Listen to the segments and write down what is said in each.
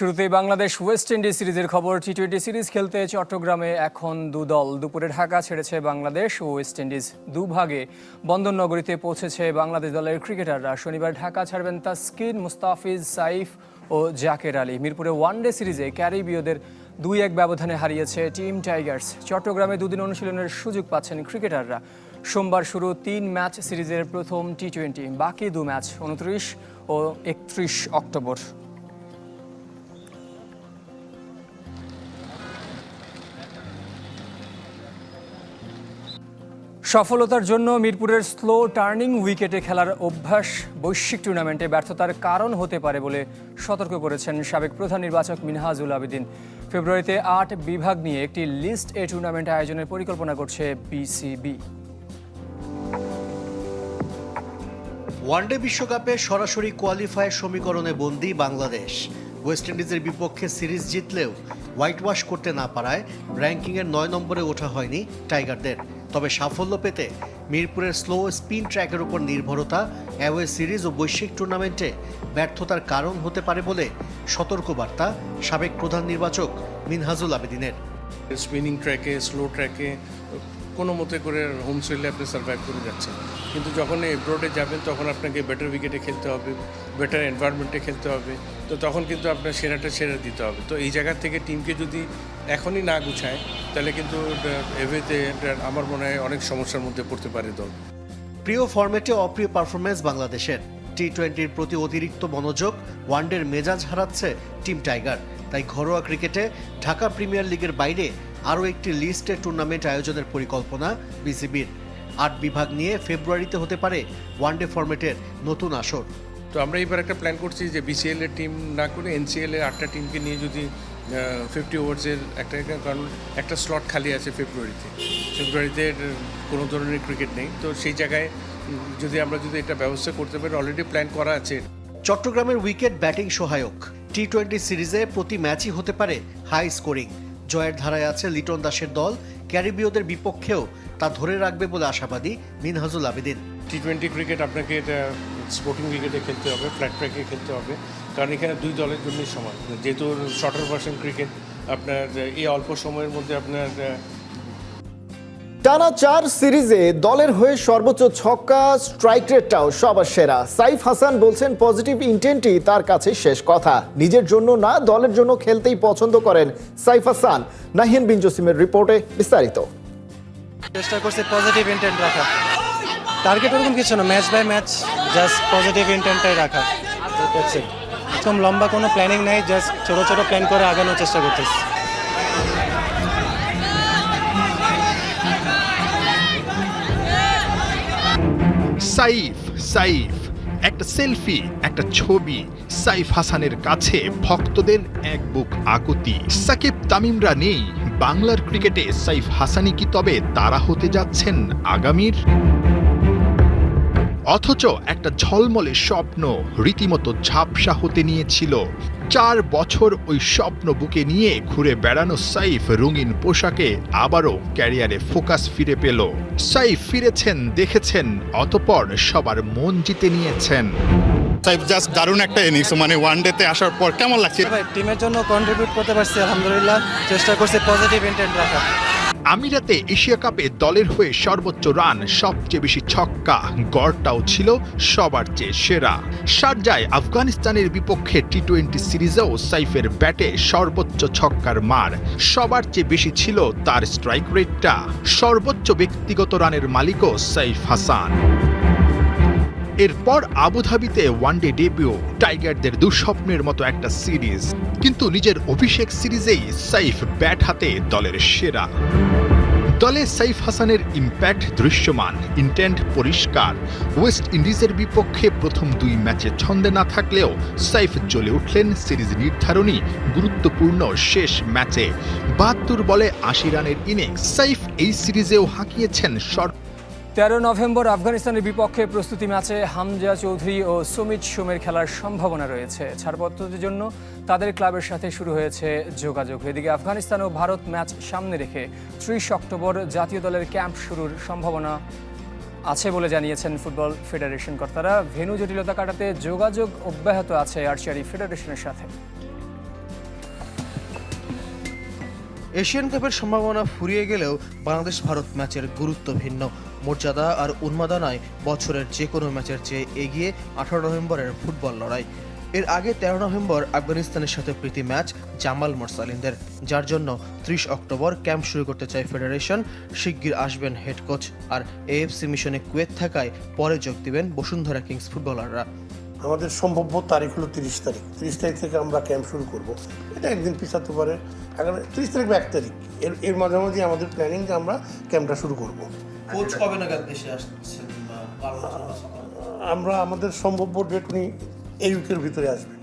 শুরুতেই Bangladesh West Indies সিরিজের খবর টি টোয়েন্টি সিরিজ খেলতে চট্টগ্রামে এখন দু দল। দুপুরে ঢাকা ছেড়েছে বাংলাদেশ ও ওয়েস্ট ইন্ডিজ দুভাগে। বন্দরনগরীতে পৌঁছেছে বাংলাদেশ দলের ক্রিকেটাররা। শনিবার ঢাকা ছাড়বেন তাসকিন, মুস্তাফিজ, সাইফ ও জাকের আলী। মিরপুরে ওয়ানডে সিরিজে ক্যারিবীয়দের দুই এক ব্যবধানে হারিয়েছে টিম টাইগার্স। চট্টগ্রামে দুদিন অনুশীলনের সুযোগ পাচ্ছেন ক্রিকেটাররা। সোমবার শুরু তিন ম্যাচ সিরিজের প্রথম টি টোয়েন্টি বাকি দু ম্যাচ উনত্রিশ ও একত্রিশ অক্টোবর। সফলতার জন্য মিরপুরের স্লো টার্নিং উইকেটে খেলার অভ্যাস, বৈশ্বিক টুর্নামেন্টে ব্যর্থতার কারণ হতে পারে বলে সতর্ক করেছেন সাবেক প্রধান নির্বাচক মিনহাজুল আবেদিন। ফেব্রুয়ারিতে আট বিভাগ নিয়ে একটি লিস্ট এ টুর্নামেন্ট আয়োজনের পরিকল্পনা করছে বিসিবি। ওয়ানডে বিশ্বকাপে সরাসরি কোয়ালিফায়ার সমীকরণে বন্দী বাংলাদেশ। ওয়েস্ট ইন্ডিজের বিপক্ষে সিরিজ জিতলেও হোয়াইট ওয়াশ করতে না পারায় র্যাঙ্কিংয়ের নয় নম্বরে ওঠা হয়নি টাইগারদের তবে সাফল্য পেতে মিরপুরের স্লো স্পিন ট্র্যাকের উপর নির্ভরতা অ্যাওয়ে সিরিজ ও বৈশ্বিক টুর্নামেন্টে ব্যর্থতার কারণ হতে পারে বলে সতর্কবার্তা সাবেক প্রধান নির্বাচক মিনহাজুল আবেদিনের। স্পিনিং ট্র্যাকে স্লো ট্র্যাকে কোনো মতে করে হোম সোইলে আপনি সার্ভাইভ করে যাচ্ছেন কিন্তু যখন এব্রোডে যাবেন, তখন আপনাকে বেটার উইকেটে খেলতে হবে বেটার এনভায়রনমেন্টে খেলতে হবে। তো তখন কিন্তু আপনার সেরাটা সেরা দিতে হবে। তো এই জায়গা থেকে টিমকে যদি এখনই না গুছায়, তাহলে কিন্তু এভেতে আমার মনে হয় অনেক সমস্যার মধ্যে পড়তে পারে দল। প্রিয় ফরম্যাটে অপ্রিয় পারফরমেন্স বাংলাদেশের। টি টোয়েন্টির প্রতি অতিরিক্ত মনোযোগ ওয়ানডের মেজাজ হারাচ্ছে টিম টাইগার। তাই ঘরোয়া ক্রিকেটে ঢাকা প্রিমিয়ার লিগের বাইরে আরও একটি লিস্টে টুর্নামেন্ট আয়োজনের পরিকল্পনা বিসিবির। আট বিভাগ নিয়ে ফেব্রুয়ারিতে হতে পারে ওয়ানডে ফরম্যাটের নতুন আসর। তো আমরা এবার একটা প্ল্যান করছি যে বিসিএল এর টিম না করে এনসিএল এর আটটা টিমকে নিয়ে যদি ফিফটি ওভার্সের একটা কারণ একটা স্লট খালি আছে ফেব্রুয়ারিতে। ফেব্রুয়ারিতে কোনো ধরনের ক্রিকেট নেই। তো সেই জায়গায় যদি আমরা যদি এটা ব্যবস্থা করতে পারি অলরেডি প্ল্যান করা আছে। চট্টগ্রামের উইকেট ব্যাটিং সহায়ক। টি টোয়েন্টি সিরিজে প্রতি ম্যাচই হতে পারে হাই স্কোরিং জয়ের ধারায় আছে লিটন দাসের দল। ক্যারিবীয়দের বিপক্ষেও তা ধরে রাখবে বলে আশাবাদী Minhajul Abedin. T twenty cricket আপনাকে এটা স্পোর্টিং ক্রিকেটে খেলতে হবে ফ্ল্যাট ট্র্যাকে খেলতে হবে। কারণ এখানে দুই দলের জন্যই সমান যেহেতু শর্টার ভার্সন ক্রিকেট আপনার এই অল্প সময়ের মধ্যে আপনার টানা চার সিরিজে দলের হয়ে সর্বোচ্চ ছক্কা স্ট্রাইক রেটটাও সবার সেরা। সাইফ হাসান বলছেন পজিটিভ ইন্টেন্টই তার কাছে শেষ কথা। নিজের জন্য না, দলের জন্য খেলতেই পছন্দ করেন সাইফ হাসান। নাহিয়ান বিন জসিমের রিপোর্টে বিস্তারিত। চেষ্টা করছি পজিটিভ ইন্টেন্ট রাখা টার্গেট ওরকম কিছু না match by match just positive ইন্টেন্টটাই রাখা. এরকম লম্বা কোনো প্ল্যানিং নাই জাস্ট ছোট ছোট প্ল্যান করে আগানোর চেষ্টা করতেছি। সাইফ সাইফ, একটা সেলফি, একটা ছবি। সাইফ হাসানের কাছে ভক্তদের এক বুক আকুতি। সাকিব তামিমরা নেই। বাংলার ক্রিকেটে সাইফ হাসানি কি তবে তারা হতে যাচ্ছেন আগামীর? অথচ একটা ঝলমলে স্বপ্ন রীতিমতো ঝাপসা হতে নিয়েছিল। চার বছর ওই স্বপ্ন বুকে নিয়ে ঘুরে বেড়ানো সাইফ রঙিন পোশাকে আবারও ক্যারিয়ারে ফোকাস ফিরে পেল। সাইফ ফিরেছেন দেখেছেন অতপর সবার মন জিতে নিয়েছেন। সাইফ জাস্ট দারুণ একটা ইনিংস মানে ওয়ান ডেতে আসার পর কেমন লাগছে? ভাই টিমের জন্য কন্ট্রিবিউট করতে পারছি আলহামদুলিল্লাহ। চেষ্টা করছি পজিটিভ ইন্টেন্ট রাখা আমিরাতে এশিয়া কাপে দলের হয়ে সর্বোচ্চ রান, সবচেয়ে বেশি ছক্কা। গড়টাও ছিল সবার চেয়ে সেরা। শারজায় আফগানিস্তানের বিপক্ষে টি টোয়েন্টি সিরিজেও সাইফের ব্যাটে সর্বোচ্চ ছক্কার মার। সবার চেয়ে বেশি ছিল তার স্ট্রাইক রেটটা সর্বোচ্চ ব্যক্তিগত রানের মালিকও সাইফ হাসান। এরপর আবুধাবিতে ওয়ানডে ডেবিউ, টাইগারদের দুঃস্বপ্নের মতো একটা সিরিজ। কিন্তু নিজের অভিষেক সিরিজেই সাইফ ব্যাট হাতে দলের সেরা। দলে সাইফ হাসানের ইম্প্যাক্ট দৃশ্যমান, ইন্টেন্ট পরিষ্কার। ওয়েস্ট ইন্ডিজের বিপক্ষে প্রথম দুই ম্যাচে ছন্দে না থাকলেও সাইফ জ্বলে উঠলেন সিরিজ নির্ধারণী, গুরুত্বপূর্ণ শেষ ম্যাচে। বাহাত্তর বলে আশি রানের ইনিংস, সাইফ এই সিরিজেও হাঁকিয়েছেন সর্ব তেরো নভেম্বর আফগানিস্তানের বিপক্ষে প্রস্তুতি ম্যাচে হামজা চৌধুরী ও সুমিত সোমের খেলার সম্ভাবনা রয়েছে। ছাড়পত্রটির জন্য তাদের ক্লাবের সাথে শুরু হয়েছে যোগাযোগ। এদিকে আফগানিস্তান ও ভারত ম্যাচ সামনে রেখে ত্রিশ অক্টোবর জাতীয় দলের ক্যাম্প শুরুর সম্ভাবনা আছে বলে জানিয়েছেন ফুটবল ফেডারেশন কর্তারা। ভেনু জটিলতা কাটাতে যোগাযোগ অব্যাহত আছে আর্চারি ফেডারেশনের সাথে। এশিয়ান কাপের সম্ভাবনা ফুরিয়ে গেলেও বাংলাদেশ ভারত ম্যাচের গুরুত্ব ভিন্ন। মর্যাদা আর উন্মাদনায় বছরের যে কোনো ম্যাচের চেয়ে এগিয়ে আঠারো নভেম্বরের ফুটবল লড়াই। এর আগে তেরো নভেম্বর আফগানিস্তানের সাথে প্রীতি ম্যাচ জামাল মোরসালিনদের, যার জন্য ত্রিশ অক্টোবর ক্যাম্প শুরু করতে চায় ফেডারেশন। শিগগির আসবেন হেড কোচ আর এএফসি মিশনে কুয়েত থাকায় পরে যোগ দিবেন বসুন্ধরা কিংস ফুটবলাররা। আমাদের সম্ভাব্য তারিখ হলো তিরিশ তারিখ। তিরিশ তারিখ থেকে আমরা ক্যাম্প শুরু করব। এটা একদিন পিছাতে পারে। আগামী তিরিশ তারিখ বা এক তারিখ। এর এর মাঝামাঝি আমাদের প্ল্যানিং যে আমরা ক্যাম্পটা শুরু করব। কোচ কবে নাগাদ দেশে আসছেন আমরা আমাদের সম্ভাব্য ডেট উনি এই উইকের ভিতরে আসবেন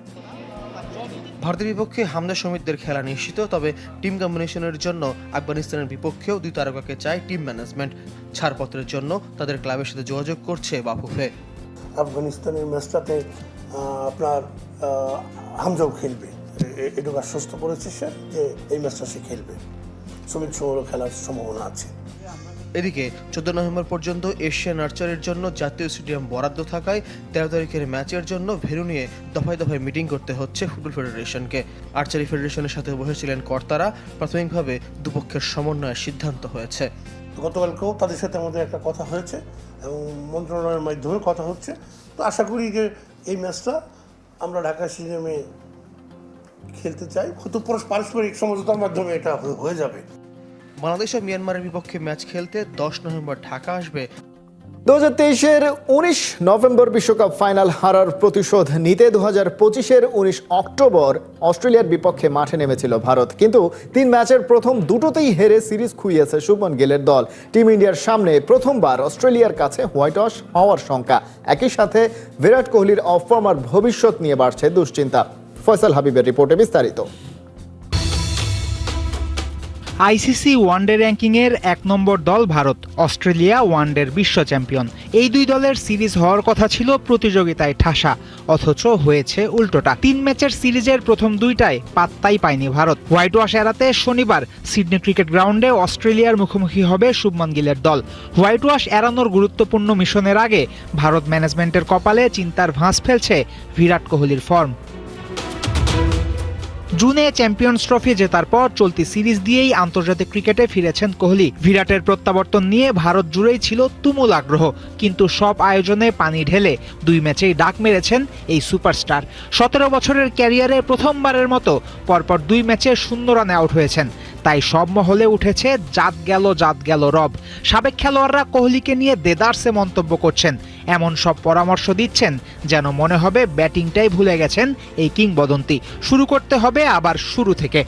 ভারতের বিপক্ষে হামদা সমিতদের খেলা নিশ্চিত তবে টিম কম্বিনেশনের জন্য আফগানিস্তানের বিপক্ষেও দুই তারকাকে চায় টিম ম্যানেজমেন্ট। ছাড়পত্রের জন্য তাদের ক্লাবের সাথে যোগাযোগ করছে বাফুফে। আফগানিস্তানের ম্যাচটাতে আপনার হামজাও খেলবে। এটুকু আশ্বস্ত করেছে সে যে এই ম্যাচটা সে খেলবে। সুমিত সৌর খেলার সম্ভাবনা আছে। এদিকে চোদ্দ নভেম্বর পর্যন্ত এশিয়ান আর্চারির জন্য জাতীয় স্টেডিয়াম বরাদ্দ থাকায় তেরো তারিখের ম্যাচের জন্য ভেন্যু নিয়ে দফায় দফায় মিটিং করতে হচ্ছে ফুটবল ফেডারেশনকে। আর্চারি ফেডারেশনের সাথে বসেছিলেন কর্তারা, প্রাথমিকভাবে দুপক্ষের সমন্বয়ের সিদ্ধান্ত হয়েছে। গতকালকেও তাদের সাথে আমাদের একটা কথা হয়েছে এবং মন্ত্রণালয়ের মাধ্যমে কথা হচ্ছে। তো আশা করি যে এই ম্যাচটা আমরা ঢাকা স্টেডিয়ামে খেলতে চাই। হয়তো পরস্পর- পারস্পরিক সমঝোতার মাধ্যমে এটা হয়ে যাবে। বাংলাদেশ ও মিয়ানমারের বিপক্ষে ম্যাচ খেলতে দশ নভেম্বর ঢাকা আসবে। দু হাজার তেইশের উনিশ নভেম্বর বিশ্বকাপ ফাইনাল হারার প্রতিশোধ নিতে দু হাজার পঁচিশের উনিশ অক্টোবর অস্ট্রেলিয়ার বিপক্ষে মাঠে নেমেছিল ভারত। কিন্তু তিন ম্যাচের প্রথম দুটোতেই হেরে সিরিজ খুইয়েছে শুভমন গেলের দল। টিম ইন্ডিয়ার সামনে প্রথমবার অস্ট্রেলিয়ার কাছে হোয়াইট ওয়াশ হওয়ার শঙ্কা। একই সাথে বিরাট কোহলির অফ ফর্মার ভবিষ্যৎ নিয়ে বাড়ছে দুশ্চিন্তা। ফয়সাল হাবিবের রিপোর্টে বিস্তারিত। আইসিসি ওয়ানডে র্যাঙ্কিংয়ের এক নম্বর দল ভারত, অস্ট্রেলিয়া ওয়ানডের বিশ্ব চ্যাম্পিয়ন। এই দুই দলের সিরিজ হওয়ার কথা ছিল প্রতিযোগিতায় ঠাসা, অথচ হয়েছে উল্টোটা। তিন ম্যাচের সিরিজের প্রথম দুইটায় পাত্তাই পায়নি ভারত। হোয়াইট ওয়াশ এড়াতে শনিবার সিডনি ক্রিকেট গ্রাউন্ডে অস্ট্রেলিয়ার মুখোমুখি হবে শুভমান গিলের দল। হোয়াইট ওয়াশ এড়ানোর গুরুত্বপূর্ণ মিশনের আগে ভারত ম্যানেজমেন্টের কপালে চিন্তার ভাঁজ ফেলছে বিরাট কোহলির ফর্ম। জুনে চ্যাম্পিয়ন্স ট্রফি জেতার পর চলতি সিরিজ দিয়েই আন্তর্জাতিক ক্রিকেটে ফিরেছেন কোহলি। বিরাটের প্রত্যাবর্তন নিয়ে ভারত জুড়েই ছিল তুমুল আগ্রহ, কিন্তু সব আয়োজনে পানি ঢেলে দুই ম্যাচেই ডাক মেরেছেন এই সুপারস্টার। সতেরো বছরের ক্যারিয়ারে প্রথমবারের মতো পরপর দুই ম্যাচে শূন্য রানে আউট হয়েছেন। তাই সব মহলে উঠেছে জাত গেল জাত গেল রব। সাবেক খেলোয়াড়রা কোহলিকে নিয়ে দেদারসে মন্তব্য করছেন। এমন সব পরামর্শ দিচ্ছেন যেন মনে হবে ব্যাটিংটাই ভুলে গেছেন এই কিংবদন্তি। শুরু করতে হবে আবার শুরু থেকে।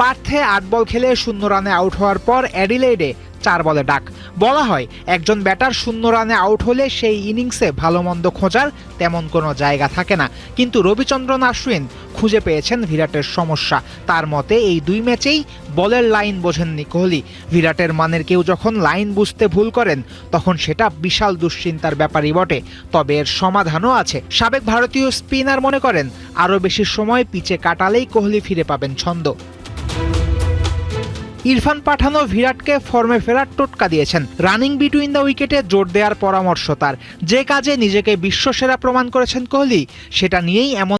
পার্থে আট বল খেলে শূন্য রানে আউট হওয়ার পর অ্যাডিলেইডে চার বলে ডাক। বলা হয়, একজন ব্যাটার শূন্য রানে আউট হলে সেই ইনিংসে ভালো মন্দ খোঁজার তেমন কোনো জায়গা থাকে না। কিন্তু রবিচন্দ্রন আশ্বিন খুঁজে পেয়েছেন বিরাটের সমস্যা। তার মতে, এই দুই ম্যাচেই বলের লাইন বোঝেননি কোহলি। বিরাটের মানের কেউ যখন লাইন বুঝতে ভুল করেন, তখন সেটা বিশাল দুশ্চিন্তার ব্যাপারই বটে। তবে এর সমাধানও আছে। সাবেক ভারতীয় স্পিনার মনে করেন, আরও বেশি সময় পিচে কাটালেই কোহলি ফিরে পাবেন ছন্দ। ইরফান পাঠানো ভিরাটকে ফর্মে ফেরার টোটকা দিয়েছেন। রানিং বিটুইন দ্য উইকেটে জোর দেওয়ার পরামর্শ তার। যে কাজে নিজেকে বিশ্বসেরা প্রমাণ করেছেন কোহলি, সেটা নিয়েই এমন